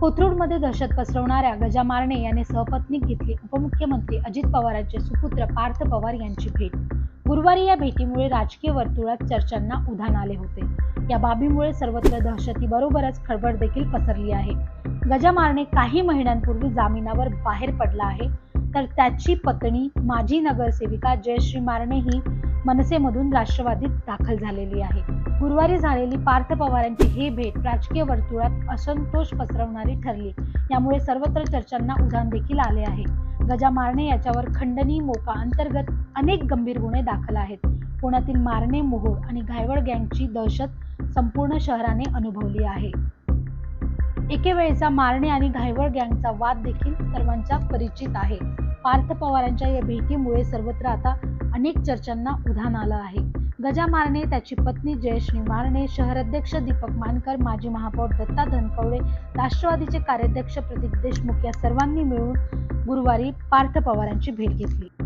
कोथरूडमध्ये दहशत पसरवणाऱ्या गजा मारणे याने सहपत्नीक घेतली. उपमुख्यमंत्री अजित पवारांचे सुपुत्र पार्थ पवार यांची भेट. गुरुवारी या भेटीमुळे राजकीय वर्तुळात चर्चांना उधाण आले होते. या बाबीमुळे सर्वत्र दहशतीबरोबरच खळबळ देखील पसरली आहे. गजा मारणे काही महिन्यांपूर्वी जामिनावर बाहेर पडला आहे. तर त्याची पत्नी माजी नगरसेविका जयश्री मारणे ही मनसेमधून राष्ट्रवादीत दाखल झालेली आहे. गुरुवारी झालेली पार्थ पवारांची ही भेट राजकीय वर्तुळात असंतोष पसरवणारी ठरली. यामुळे सर्वत्र चर्चांना उधाण देखील आले आहे. गजा मारणे याच्यावर खंडणी मोका अंतर्गत अनेक गंभीर गुन्हे दाखल आहेत. पुण्यातील मारणे मोहोळ आणि घायवळ गँगची दहशत संपूर्ण शहराने अनुभवली आहे. एके वेळेचा मारणे आणि घायवळ गँगचा वाद देखील सर्वांच्या परिचित आहे. पार्थ पवारांच्या या भेटीमुळे सर्वत्र आता अनेक चर्चांना उधाण आलं आहे. गजा मारणे त्याची पत्नी जयश्री मारणे शहराध्यक्ष दीपक मानकर माजी महापौर दत्ता धनकवडे राष्ट्रवादीचे कार्याध्यक्ष प्रदीप देशमुख या सर्वांनी मिळून गुरुवारी पार्थ पवारांची भेट घेतली.